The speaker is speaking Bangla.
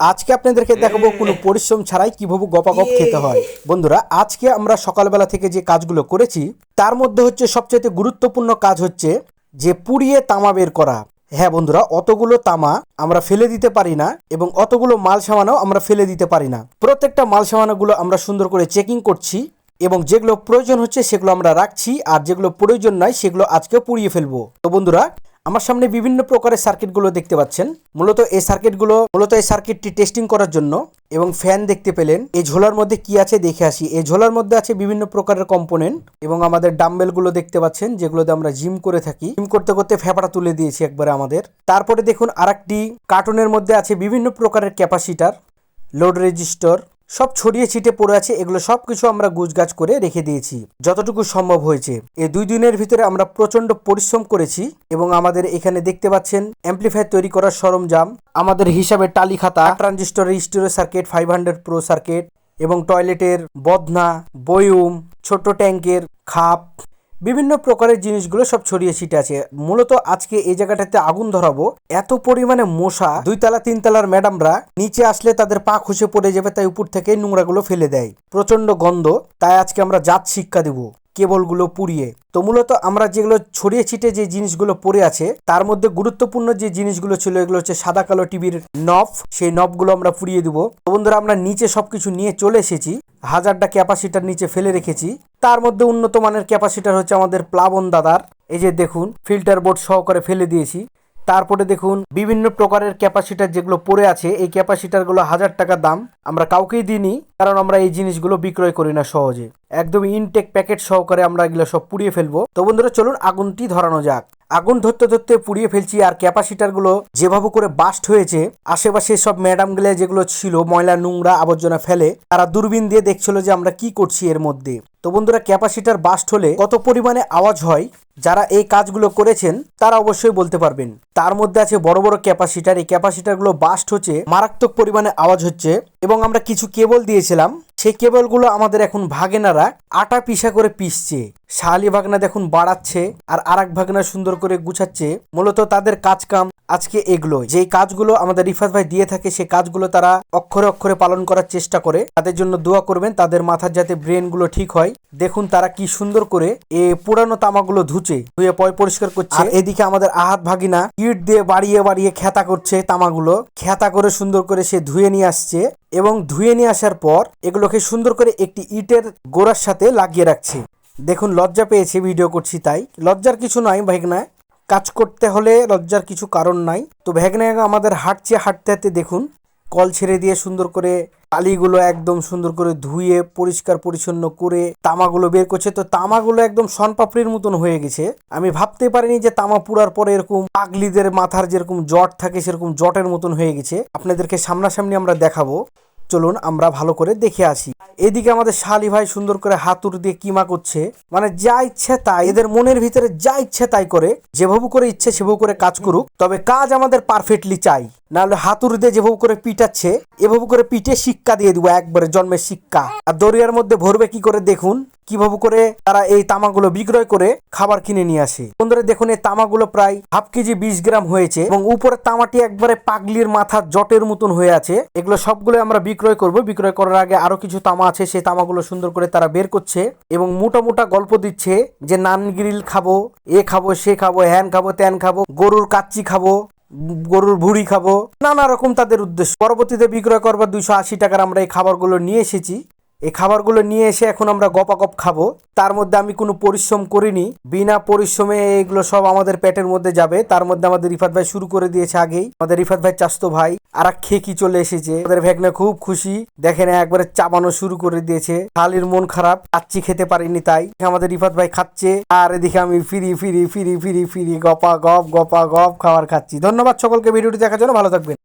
আজকে আপনাদেরকে দেখাবো কোনো পরিশ্রম ছাড়াই কীভাবে গপাগপ খেতে হয়। বন্ধুরা আজকে আমরা সকালবেলা থেকে যে কাজগুলো করেছি তার মধ্যে হচ্ছে সবচেয়ে গুরুত্বপূর্ণ কাজ হচ্ছে যে পুড়িয়ে তামা বের করা। হ্যাঁ বন্ধুরা অতগুলো তামা আমরা ফেলে দিতে পারি না এবং অতগুলো মাল সামানও আমরা ফেলে দিতে পারি না। প্রত্যেকটা মাল সামানগুলো আমরা সুন্দর করে চেকিং করছি এবং যেগুলো প্রয়োজন হচ্ছে সেগুলো আমরা রাখছি আর যেগুলো প্রয়োজন নয় সেগুলো আজকে পুড়িয়ে ফেলব। তো বন্ধুরা আমার সামনে বিভিন্ন প্রকারের সার্কিটগুলো দেখতে পাচ্ছেন। মূলত এই সার্কিটগুলো, মূলত এই সার্কিটটি টেস্টিং করার জন্য এবং ফ্যান দেখতে পেলেন। এই ঝোলার মধ্যে কি আছে দেখে আসি। এই ঝোলার মধ্যে আছে বিভিন্ন প্রকারের কম্পোনেন্ট এবং আমাদের ডাম্বেলগুলো দেখতে পাচ্ছেন, যেগুলোতে আমরা জিম করে থাকি। জিম করতে করতে ফেপড়া তুলে দিয়েছি একবারে আমাদের। তারপরে দেখুন আরেকটি কার্টুনের মধ্যে আছে বিভিন্ন প্রকারের ক্যাপাসিটার লোড রেজিস্টর সব ছড়িয়ে ছিটে পড়ে আছে, এগুলো সব কিছু আমরা গুছগাছ করে রেখে দিয়েছি। যতটুকু সম্ভব হয়েছে। এই দুই দিনের ভিতরে আমরা প্রচণ্ড পরিশ্রম করেছি এবং আমাদের এখানে দেখতে পাচ্ছেন, অ্যাম্পলিফায়ার তৈরি করার সরঞ্জাম, আমাদের হিসাবে টালি খাতা transistor storage circuit, five hundred pro circuit এবং টয়লেটের বদনা, বয়ুম, ছোট ট্যাঙ্কের খাপ বিভিন্ন প্রকারের জিনিসগুলো সব ছড়িয়ে ছিটে আছে। মূলত আজকে এই জায়গাটাতে আগুন ধরাবো। এত পরিমাণে মশা, দুইতলা, তিনতলার তিন তালার ম্যাডামরা নিচে আসলে তাদের পা খসে পড়ে যাবে, তাই উপর থেকে নোংরাগুলো ফেলে দেয়। প্রচণ্ড গন্ধ, তাই আজকে আমরা জাত শিক্ষা দেব। কেবলগুলো পুড়িয়ে। তো মূলত আমরা যেগুলো ছড়িয়ে ছিটে যে জিনিসগুলো পড়ে আছে, তার মধ্যে গুরুত্বপূর্ণ যে জিনিসগুলো ছিল, এগুলো হচ্ছে সাদা কালো টিভির নব। সেই নবগুলো আমরা পুড়িয়ে দেবো। তো বন্ধুরা, আমরা নিচে সবকিছু নিয়ে চলে এসেছি। হাজারটা ক্যাপাসিটার নিচে ফেলে রেখেছি। তার মধ্যে উন্নত মানের ক্যাপাসিটার হচ্ছে আমাদের প্লাবন দাদার। এই যে দেখুন, ফিল্টার বোর্ড সহকারে ফেলে দিয়েছি। তারপরে দেখুন, বিভিন্ন প্রকারের ক্যাপাসিটার যেগুলো পড়ে আছে, এই ক্যাপাসিটারগুলো হাজার টাকা দাম। আমরা কাউকেই দিইনি, কারণ আমরা এই জিনিসগুলো বিক্রয় করি না সহজে। একদম ইনটেক প্যাকেট সহকারে আমরা এগুলো সব পুড়িয়ে ফেলব। তো বন্ধুরা, চলুন আগুনটি ধরানো যাক। আগুন ধরতে ধরতে পুড়িয়ে ফেলছি, আর ক্যাপাসিটারগুলো যেভাবে করে বাস্ট হয়েছে, আশেপাশে সব ম্যাডামগুলো যেগুলো ছিল, ময়লা, নোংরা আবর্জনা ফেলে, তারা দূরবীন দিয়ে দেখছিল যে আমরা কি করছি এর মধ্যে। তো বন্ধুরা ক্যাপাসিটার বাস্ট হলে কত পরিমাণে আওয়াজ হয়, যারা এই কাজগুলো করেছেন, তারা অবশ্যই বলতে পারবেন। তার মধ্যে আছে বড় বড় ক্যাপাসিটার। এই ক্যাপাসিটারগুলো বাস্ট হচ্ছে, মারাত্মক পরিমাণে আওয়াজ হচ্ছে এবং আমরা কিছু কেবল দিয়েছিলাম। সেই কেবলগুলো আমাদের এখন ভাগেনারা আটা পিসা করে পিসছে শালি ভাগনা দেখুন বাড়াচ্ছে আর আরেক ভাগনা সুন্দর করে গুছাচ্ছে। মূলত তাদের কাজ কাম আজকে এগুলো যেই কাজগুলো আমাদের রিফাত ভাই দিয়ে থাকে সেই কাজগুলো তারা অক্ষরে অক্ষরে পালন করার চেষ্টা করে। তাদের জন্য দোয়া করবেন, তাদের মাথার যাতে ব্রেনগুলো ঠিক হয়। দেখুন তারা কি সুন্দর করে এ পুরানো তামাগুলো ধুচে, ধুয়ে পয় পরিষ্কার করছে। এদিকে আমাদের আহাত ভাগিনা ইট দিয়ে বাড়িয়ে বাড়িয়ে খেতা করছে তামাগুলো খেতা করে সুন্দর করে সে ধুয়ে নিয়ে আসছে এবং ধুয়ে নিয়ে আসার পর এগুলোকে সুন্দর করে একটি ইটের গোড়ার সাথে লাগিয়ে রাখছে। দেখুন লজ্জা পেয়েছে, ভিডিও করছি তাই। লজ্জার কিছু নয় ভাইগনা কাজ করতে হলে লজ্জার কিছু কারণ নাই। তো ভ্যাগনা আমাদের হাঁটছে, হাঁটতে হাঁটতে দেখুন কল ছেড়ে দিয়ে সুন্দর করে আলিগুলো একদম সুন্দর করে ধুয়ে, পরিষ্কার পরিচ্ছন্ন করে তামাগুলো বের করছে। তো তামাগুলো একদম সনপাপড়ির মতন হয়ে গেছে। আমি ভাবতে পারিনি যে তামা পুরার পরে এরকম পাগলিদের মাথার যেরকম জট থাকে, সেরকম জটের মতন হয়ে গেছে। আপনাদেরকে সামনাসামনি আমরা দেখাবো। চলুন আমরা ভালো করে দেখে আসি। এদিকে আমাদের শালি ভাই সুন্দর করে হাতুর দিয়ে কিমা করছে। মানে যা ইচ্ছে তাই, এদের মনের ভিতরে যা ইচ্ছে তাই করে, যেভাবে করে ইচ্ছে সেভাবে করে কাজ করুক, তবে কাজ আমাদের পারফেক্টলি চাই। নাহলে হাতুর দিয়ে যেভাবে করে পিটাচ্ছে, এভাবে করে পিটে শিক্ষা দিয়ে দিব, একবারে জন্মের শিক্ষা। আর দরিয়ার মধ্যে ভরবে কি করে দেখুন? কীভাবে করে তারা এই তামাগুলো বিক্রয় করে খাবার কিনে নিয়ে আসে। বন্ধুরা, দেখুন, এই তামাগুলো প্রায় হাফ কেজি বিশ গ্রাম হয়েছে এবং উপরের তামাটি একবারে পাগলির মাথার জটের মতন হয়ে আছে। এগুলো সবগুলো আমরা বিক্রয় করব। বিক্রয় করার আগে আরও কিছু তামা আছে, সেই তামাগুলো সুন্দর করে তারা বের করছে এবং মোটা মোটা গল্প দিচ্ছে যে নান গ্রিল খাব, এ খাব, সে খাব, হ্যান খাব, ত্যান খাব, গরুর কাচ্চি খাব, গরুর ভুড়ি খাব। নানা রকম তাদের উদ্দেশ্য। পরবর্তীতে বিক্রয় করবার দুইশো আশি টাকার আমরা এই খাবারগুলো নিয়ে এসেছি। এই খাবারগুলো নিয়ে এসে এখন আমরা গপাগপ খাব। তার মধ্যে আমি কোনো পরিশ্রম করিনি। বিনা পরিশ্রমে এগুলো সব আমাদের পেটের মধ্যে যাবে। তার মধ্যে আমাদের রিফাত ভাই শুরু করে দিয়েছে আগেই। আমাদের রিফাত ভাই চাস্তো ভাই আর খেকি চলে এসেছে? আমাদের ভেগনা খুব খুশি। দেখেন একবারে চাবানো শুরু করে দিয়েছে। খালির মন খারাপ, কাচ্চি খেতে পারিনি তাই। আমাদের রিফাত ভাই খাচ্ছে আর এদিকে আমি ফিরি ফিরি ফিরি ফিরি ফিরি গপা গপ গপা গপ খাবার খাচ্ছি। ধন্যবাদ সকলকে, ভিডিওটি দেখার জন্য ভালো থাকবেন।